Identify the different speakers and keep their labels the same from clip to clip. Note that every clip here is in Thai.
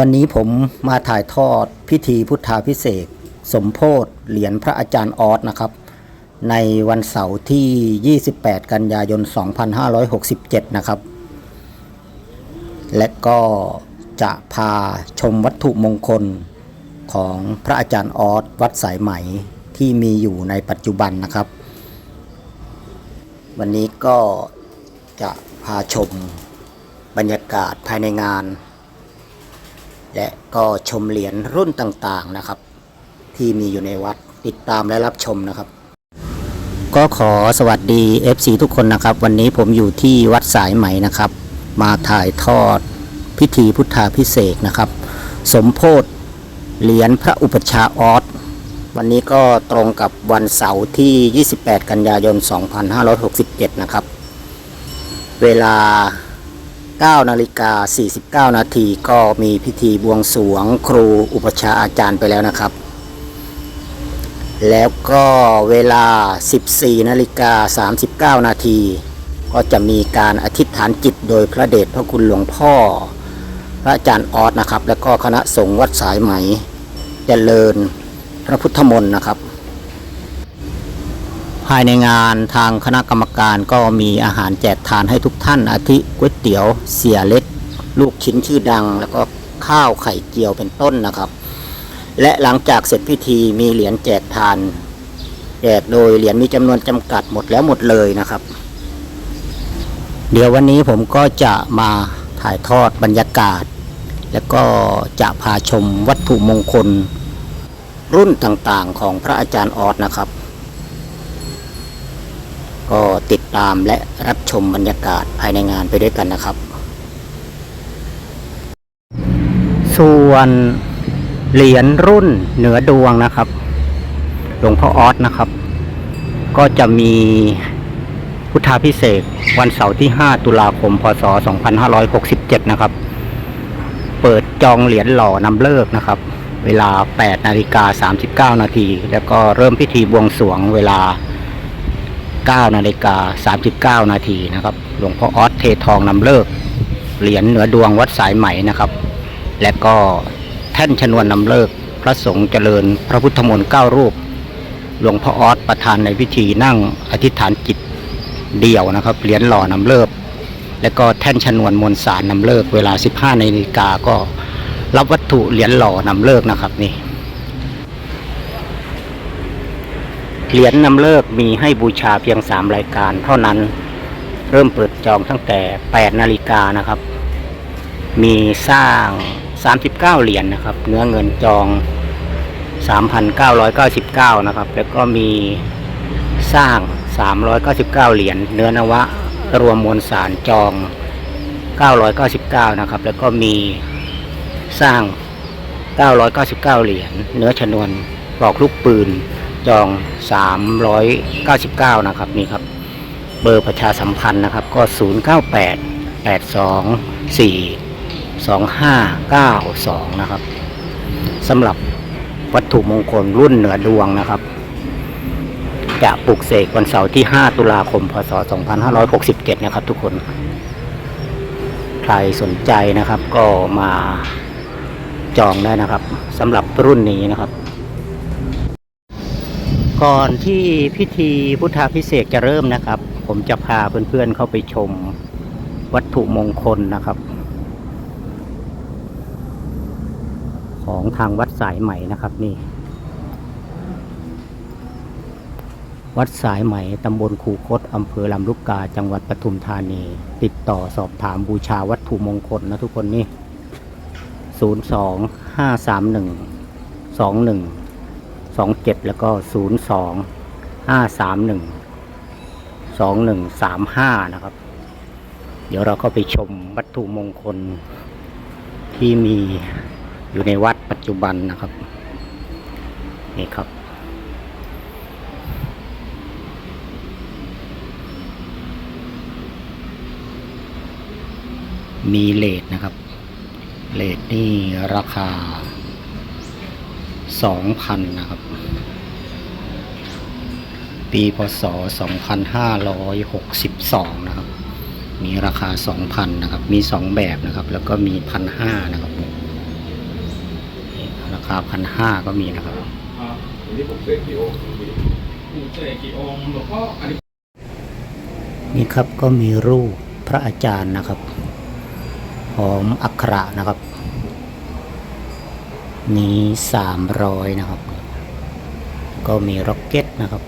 Speaker 1: วันนี้ผมมาถ่ายทอดพิธีพุทธาพิเศษ สมโพธิเหรียญพระอาจารย์ออสนะครับ ในวันเสาร์ที่ 28 กันยายน 2567 นะครับ และก็จะพาชมวัตถุมงคลของพระอาจารย์ออสวัดสายไหมที่มีอยู่ในปัจจุบันนะครับ วันนี้ก็จะพาชมบรรยากาศภายในงาน และก็ชมเหรียญรุ่นต่างๆนะครับ ที่มีอยู่ในวัดติดตามและรับชมนะครับ ก็ขอสวัสดี FC ทุกคนนะครับ วันนี้ผมอยู่ที่วัดสายไหมนะครับ มาถ่ายทอดพิธีพุทธาพิเศษนะครับ สมโพธเหรียญพระอุปชาออสวันนี้ก็ตรงกับวันเสาร์ที่ 28 กันยายน 2567 นะครับ เวลา 9นาฬิกา49 นาทีก็มีพิธีบวงสรวงครูอุปชาอาจารย์ไปแล้วนะครับ แล้วก็เวลา 14นาฬิกา39 นาทีก็จะมีการอธิษฐานจิตโดยพระเดชพระคุณหลวงพ่อ พระอาจารย์ออสนะครับ แล้วก็คณะสงฆ์วัดสายไหมเจริญพระพุทธมนต์นะครับ ภายในงานทางคณะกรรมการก็มีอาหารแจกทานให้ทุกท่านอาทิก๋วยเตี๋ยวเสียเล็ก ลูกชิ้นชื่อดัง แล้วก็ข้าวไข่เจียวเป็นต้นนะครับ และหลังจากเสร็จพิธีมีเหรียญแจกทานแจกโดยเหรียญมีจำนวนจำกัดหมดแล้วหมดเลยนะครับ เดี๋ยววันนี้ผมก็จะมาถ่ายทอดบรรยากาศ แล้วก็จะพาชมวัตถุมงคล รุ่นต่างๆของพระอาจารย์ออสนะครับ ก็ติดตามและรับชมบรรยากาศภายในงานไปด้วยกันนะครับ ส่วนเหรียญรุ่นเหนือดวงนะครับ หลวงพ่อออสนะครับ ก็จะมีพุทธาพิเศษวันเสาร์ที่ 5 ตุลาคม พศ 2567 นะครับ เปิดจองเหรียญหล่อนำเลิกนะครับ เวลา 8 นาฬิกา 39 นาที แล้วก็เริ่มพิธีบวงสรวงเวลา 9นาฬิกา39 นาทีนะครับ หลวงพ่อออสเททองนำเลิก เหรียญเหนือดวงวัดสายไหมนะครับ และก็แท่นชนวนนำเลิก พระสงฆ์เจริญพระพุทธมนต์เก้ารูป หลวงพ่อออสประธานในพิธีนั่งอธิษฐานจิตเดี่ยวนะครับ เหรียญหล่อนำเลิก และก็แท่นชนวนมวลสารนำเลิก เวลา 15นาฬิกาก็รับวัตถุเหรียญหล่อนำเลิกนะครับนี่ เหรียญนำเลิกมีให้บูชาเพียง3รายการเท่านั้นเริ่มเปิดจองตั้งแต่8นาฬิกานะครับ มีสร้าง39เหรียญนะครับ เนื้อเงินจอง3,999นะครับ แล้วก็มีสร้าง399เหรียญเนื้อนวะรวมมวลสารจอง999นะครับ แล้วก็มีสร้าง999เหรียญเนื้อชนวนปลอกลูกปืน จอง 399 นะครับนี่ครับ เบอร์ประชาสัมพันธ์นะครับ ก็ 098 824 2592 นะครับสำหรับวัตถุมงคลรุ่นเหนือดวงนะครับ จะปลุกเสกวันเสาร์ที่ 5 ตุลาคม พศ 2567 นะครับทุกคน ใครสนใจนะครับก็มาจองได้นะครับสำหรับรุ่นนี้นะครับ ก่อนที่พิธีพุทธาพิเศษจะเริ่มนะครับ ผมจะพาเพื่อนๆเข้าไปชมวัตถุมงคลนะครับ ของทางวัดสายใหม่นะครับนี่ วัดสายไหม่ตำบลคูคตอำเภอลำลูกกาจังหวัดปทุมธานี ติดต่อสอบถามบูชาวัตถุมงคลนะทุกคนนี่ 0 2 5 3 1 2 1 2 7 แล้วก็ 0 2 5 3 1 2 1 3 5 นะครับ เดี๋ยวเราก็ไปชมวัตถุมงคลที่มีอยู่ในวัดปัจจุบันนะครับ นี่ครับมีเลทนะครับ เลทนี่ราคา สองพันนะครับ ปีพศสองพันห้าร้อยหกสิบสองนะครับ มีราคาสองพันนะครับ มีสองแบบนะครับ แล้วก็มีพันห้านะครับ ราคาพันห้าก็มีนะครับ
Speaker 2: นี่ผมเสกกี่องค์พี่
Speaker 3: ปู่เสกกี่องค์หลวงพ่ออันนี้
Speaker 1: นี่ครับก็มีรูปพระอาจารย์นะครับ หอมอักขระนะครับ นี้สามร้อยนะครับ ก็มีร็อกเก็ตนะครับ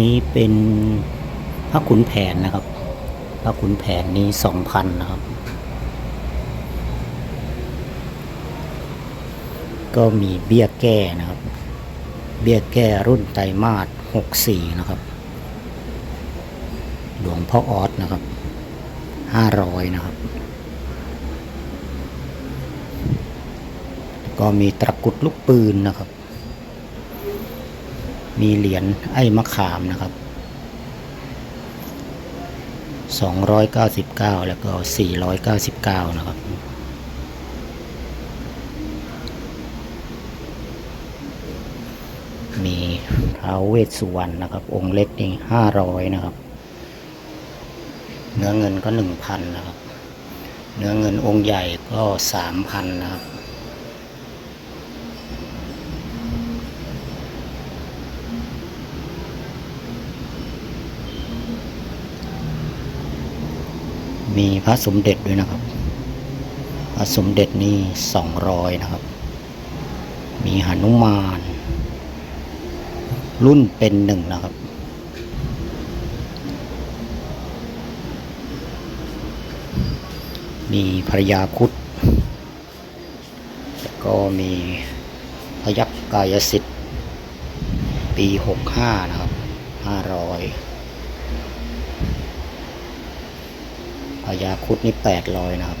Speaker 1: นี้เป็นพระขุนแผนนะครับพระขุนแผนนี้สองพันนะครับ ก็มีเบี้ยแก้นะครับ เบี้ยแก้รุ่นไตรมาสหกสี่นะครับ หลวงพ่อออสนะครับห้าร้อยนะครับ ก็มีตะกุดลูกปืนนะครับ มีเหรียญไอ้มะขามนะครับ299แล้วก็499นะครับมีท้าวเวสสุวรรณนะครับ องค์เล็กนี่ห้าร้อยนะครับ เนื้อเงินก็หนึ่งพันนะครับ เนื้อเงินองค์ใหญ่ก็สามพันนะครับ มีพระสมเด็จด้วยนะครับ พระสมเด็จนี่สองร้อยนะครับ มีหนุมาน รุ่นเป็นหนึ่งนะครับ มีภรยาคุดแล้วก็มีพยักกายสิทธิ์ ปีหกห้านะครับห้าร้อยพยาคุดนี่แปดร้อยนะครับ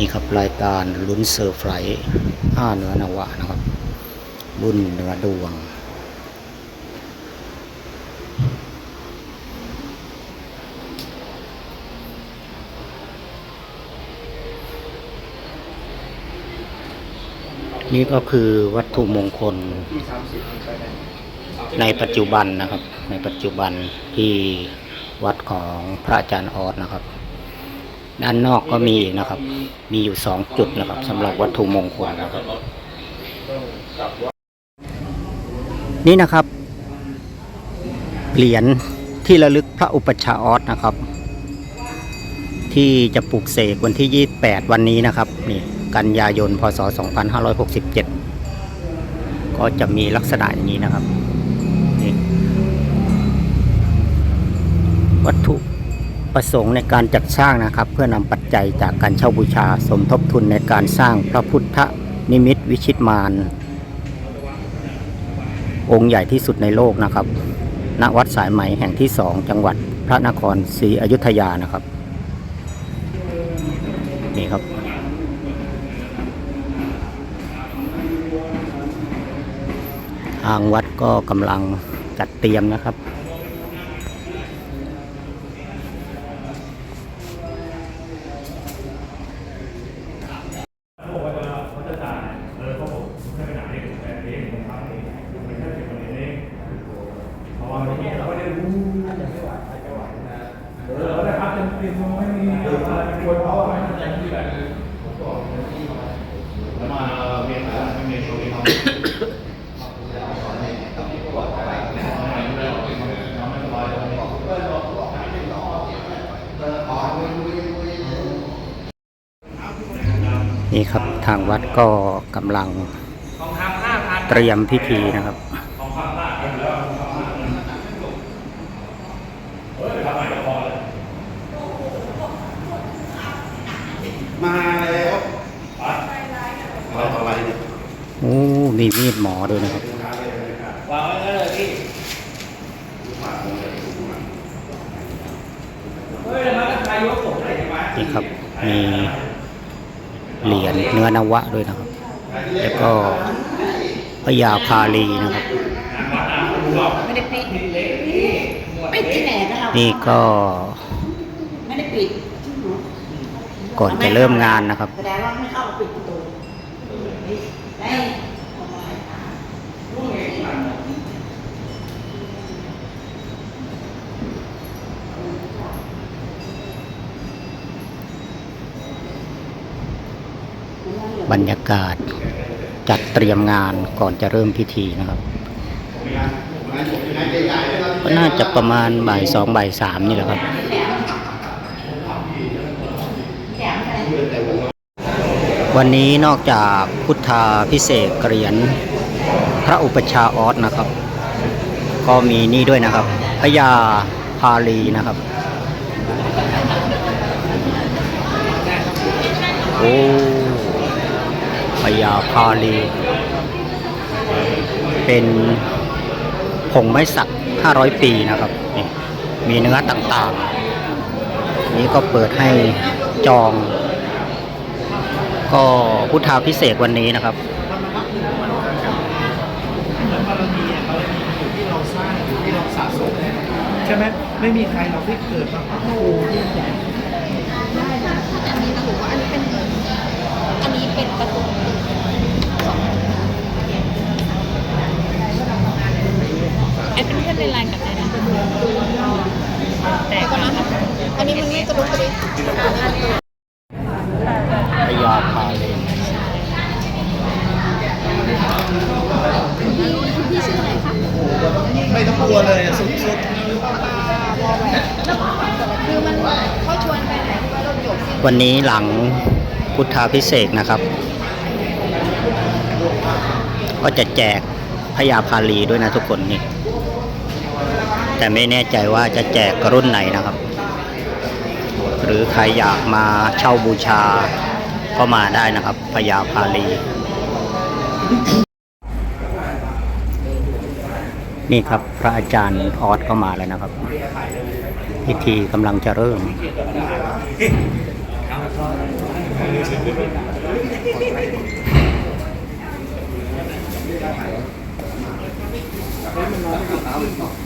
Speaker 1: นี่ครับรายการลุ้นเซอร์ไพรส์ห้าเนื้อนวะนะครับรุ่นเนื้อดวง นี่ก็คือวัตถุมงคลในปัจจุบันนะครับ ในปัจจุบันที่วัดของพระอาจารย์ออสนะครับ ด้านนอกก็มีนะครับ มีอยู่สองจุดนะครับสำหรับวัตถุมงคลนะครับ นี่นะครับ เหรียญที่ระลึกพระอุปชฌาย์ออสนะครับ ที่จะปลูกเสกวันที่ 28 วันนี้นะครับนี่กันยายนพศ 2567 ก็จะมีลักษณะอย่างนี้นะครับนี่วัตถุ ประสงค์ในการจัดสร้างนะครับ เพื่อนำปัจจัยจากการเช่าบูชาสมทบทุนในการสร้างพระพุทธนิมิตวิชิตมารองค์ใหญ่ที่สุดในโลกนะครับ ณ วัดสายไหมแห่งที่สองจังหวัดพระนครศรีอยุธยานะครับ นี่ครับ ทางวัดก็กำลังจัดเตรียมนะครับ นี่ครับทางวัดก็กำลัง
Speaker 3: ทองคำห้าพัน
Speaker 1: เตรียมพิธีนะครับ
Speaker 2: มาแล้วอะไรอะไรเนี่ย
Speaker 1: โอ้มีมีดหมอด้วยนะครับ
Speaker 3: วางไว้ก็เลยพี่เฮ้ยแล้วมันใครยกผมไหนวะ
Speaker 1: นี่ครับมี เหรียญเนื้อนวะด้วยนะครับ แล้วก็พญาพาลีนะครับ
Speaker 4: ไม่ได้ปิดปิดที่ไหนนะเรา
Speaker 1: นี่ก็
Speaker 4: ไม่ได้ปิด
Speaker 1: ก่อนจะเริ่มงานนะครับ
Speaker 4: แสดงว่าไม่เข้ามาปิดประตู
Speaker 1: บรรยากาศจัดเตรียมงานก่อนจะเริ่มพิธีนะครับ ก็น่าจะประมาณบ่ายสองบ่ายสามนี่แหละครับวันนี้นอกจากพุทธาพิเศษกเหรียญพระอุปชาออสนะครับ ก็มีนี่ด้วยนะครับพญาพาลีนะครับ โอ้ ญาพาลี เป็นผงไม้สัก 500 ปีนะครับ มีเนื้อต่างๆ นี้ก็เปิดให้จอง ก็พุทธาพิเศษวันนี้นะครับ
Speaker 3: ใช่ไหมไม่มีใครเราที่เกิดมาโอ้
Speaker 5: นนี้ถือว่าอันนี้เป็น อันนี้เป็นประตูแอด เป็นไลน์กับนายนะแต่ก่อนะอันนี้มันนี่กระดุกกระดิก
Speaker 1: พญาพาเลี
Speaker 5: พี่ชื่ออะไรคะ
Speaker 3: ไม่ต้องกลัวเลยอะสุด
Speaker 5: คือมันเขาชวนไปไหนที่ว่าราหยก
Speaker 1: วันนี้หลังพุทธาพิเศษนะครับ ก็จะแจกพญาพาลีด้วยนะทุกคนนี่ แต่ไม่แน่ใจว่าจะแจกรุ่นไหนนะครับ หรือใครอยากมาเช่าบูชาก็มาได้นะครับพญาพาลี นี่ครับพระอาจารย์ออสก็มาแล้วนะครับ พิธีกำลังจะเริ่ม
Speaker 3: เอ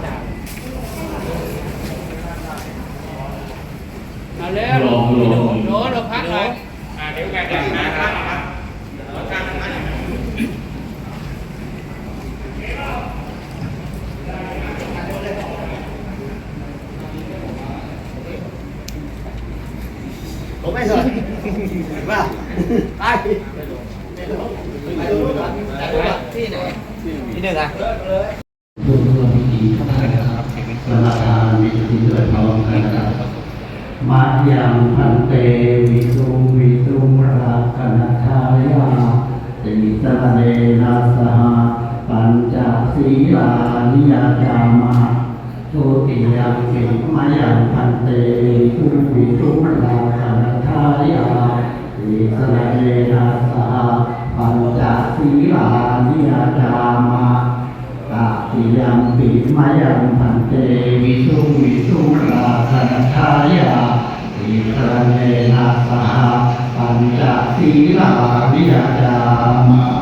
Speaker 3: าเร็วโน้ตเราพักหน่อยอ่าเดี๋ยวแกจะนะครับ
Speaker 2: ผมไม่สนว่าไป
Speaker 3: ที่ไหนที่หนึ่งอะ
Speaker 6: สนาทานมีสิทธิ์ด้วยพร้อมกันนะครับมา ยังพันเตวิสุวิสุมราคณทายาติสระเนนะสหปัญจศีลานิยจามาทุติยังสิมายังพันเต เนนะสหปัญจศีลาวิยาจามะ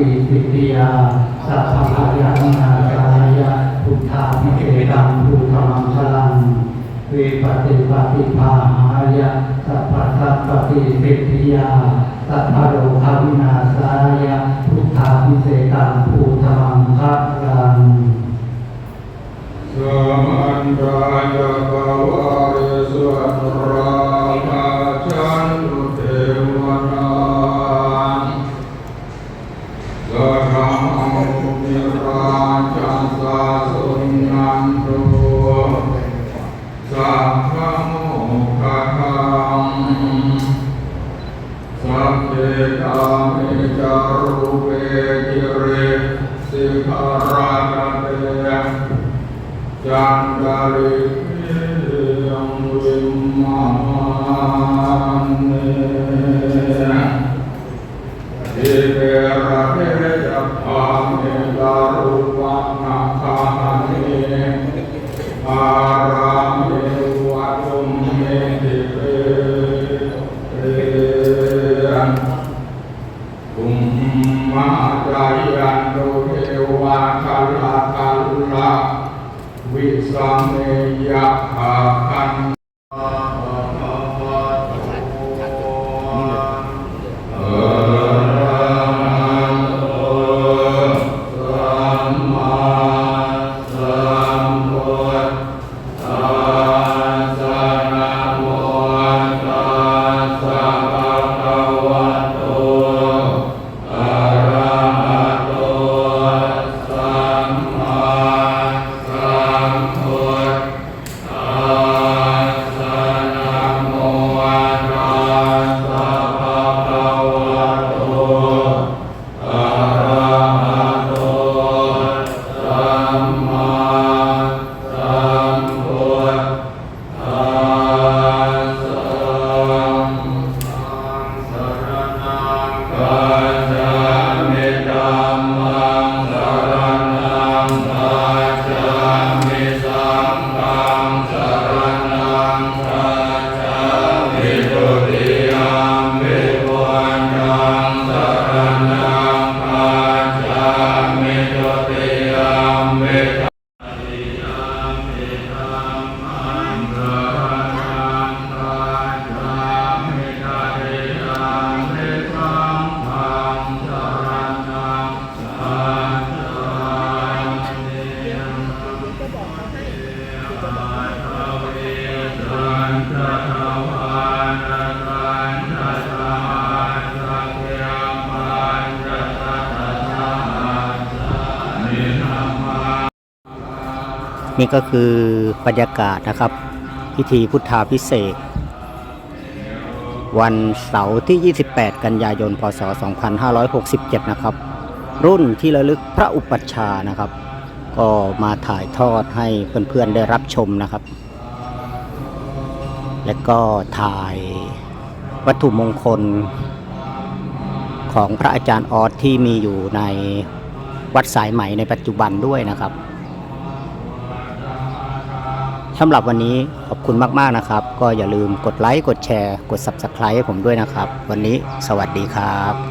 Speaker 6: ปิปิติยาสัพพายานาคายะพุทธามิเกตังพุทธมังคลังเวปติปฏิภาหายะสัพพะสัพปิปิติยาสัพพะโลาวินาสายะพุทธามิเกตังพุทธมังคลัง
Speaker 2: สัมมัญญาภาวะยสุอัตรา और राम นี่ก็
Speaker 1: คือบรรยากาศนะครับ พิธีพุทธาพิเศษ วันเสาร์ที่ 28 กันยายน พศ 2567 นะครับ รุ่นที่ระลึกพระอุปัชฌานะครับ ก็มาถ่ายทอดให้เพื่อนๆได้รับชมนะครับ และก็ถ่ายวัตถุมงคลของพระอาจารย์ออสที่มีอยู่ในวัดสายไหมในปัจจุบันด้วยนะครับ สำหรับวันนี้ขอบคุณมากๆนะครับ ก็อย่าลืมกดไลค์ กดแชร์ กด Subscribe ให้ผมด้วยนะครับ วันนี้สวัสดีครับ